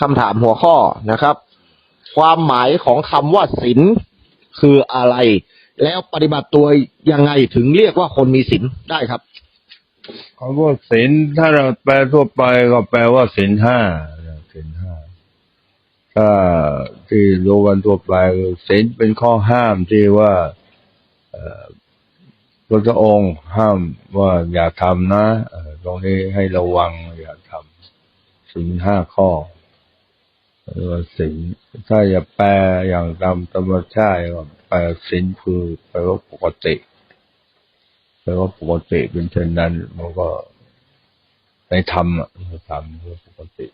คำถามหัวข้อนะครับ ความหมายของคำว่าศีลคืออะไร แล้วปฏิบัติตัวยังไงถึงเรียกว่าคนมีศีลได้ครับคำว่าศีลถ้าเราแปลทั่วไปก็แปลว่าศีลห้าศีลห้าถ้าที่รู้กันทั่วไปศีลเป็นข้อห้ามที่ว่าพระองค์ห้ามว่าอย่าทำนะเอ่อตรงนี้ให้ระวังอย่าทำศีลห้าข้อ เรียกว่าศีลถ้าอย่แปลอย่างตามธรรมชาติก็แปลศีลคือแปลว่าปกติแปลว่าปกติเป็นเช่นนั้น มันก็ในธรรมอะในธรรมคือปกติ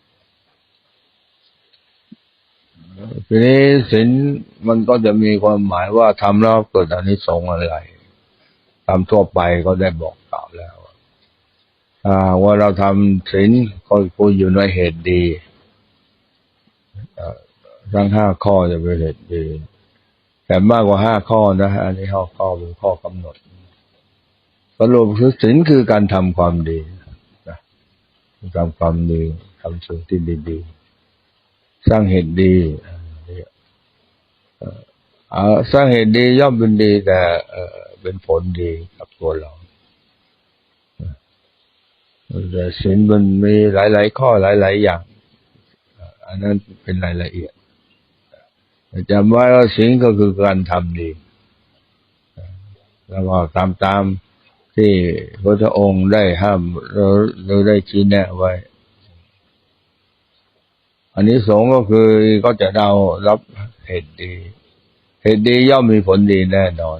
ทีนี้ศีลมันก็จะมีความหมายว่าทำแล้วเกิดอานิสงส์อะไรตามทั่วไปก็ได้บอกกล่าวแล้วว่าเราทำศีลก็คุยอยู่ในเหตุดี ทั้งห้าข้อจะเป็นเหตุดีแต่มากกว่าห้าข้อนะ อันนี้ห้าข้อเป็นข้อกำหนดสรุปคือศีลคือการทำความดีนะทำความดีทำสิ่งที่ดีๆ สร้างเหตุดีสร้างเหตุดีย่อมเป็นดี แต่เอ่อเป็นผลดีกับตัวเราแต่ศีลมันมีหลาย ๆ ข้อหลาย ๆ อย่าง อันนั้นเป็นรายละเอียดจำไว้ว่าศีลก็คือการทำดีแล้วก็ตามตามที่พระองค์ได้ห้ามเราได้ชี้แนะไว้ อันนี้สงส์ก็คือก็จะเรารับเหตุดี เหตุดีย่อมมีผลดีแน่นอน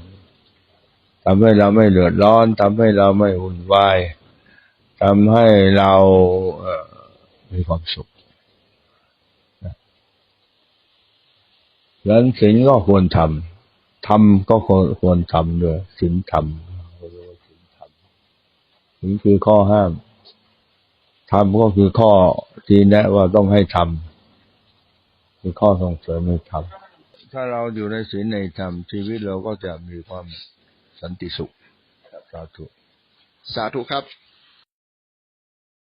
ทำให้เราไม่เดือดร้อนทำให้เราไม่วุ่นวายทำให้เราเอ่อมีความสุขนะ ดังนั้นศีลก็ควรทำทำก็ควรควรทำด้วยศีลธรรมนี่คือข้อห้ามทำก็คือข้อที่แนะว่าต้องให้ทำคือข้อส่งเสริมให้ทำถ้าเราอยู่ในศีลในธรรมชีวิตเราก็จะมีความสันติสุขสาธุสาธุครับ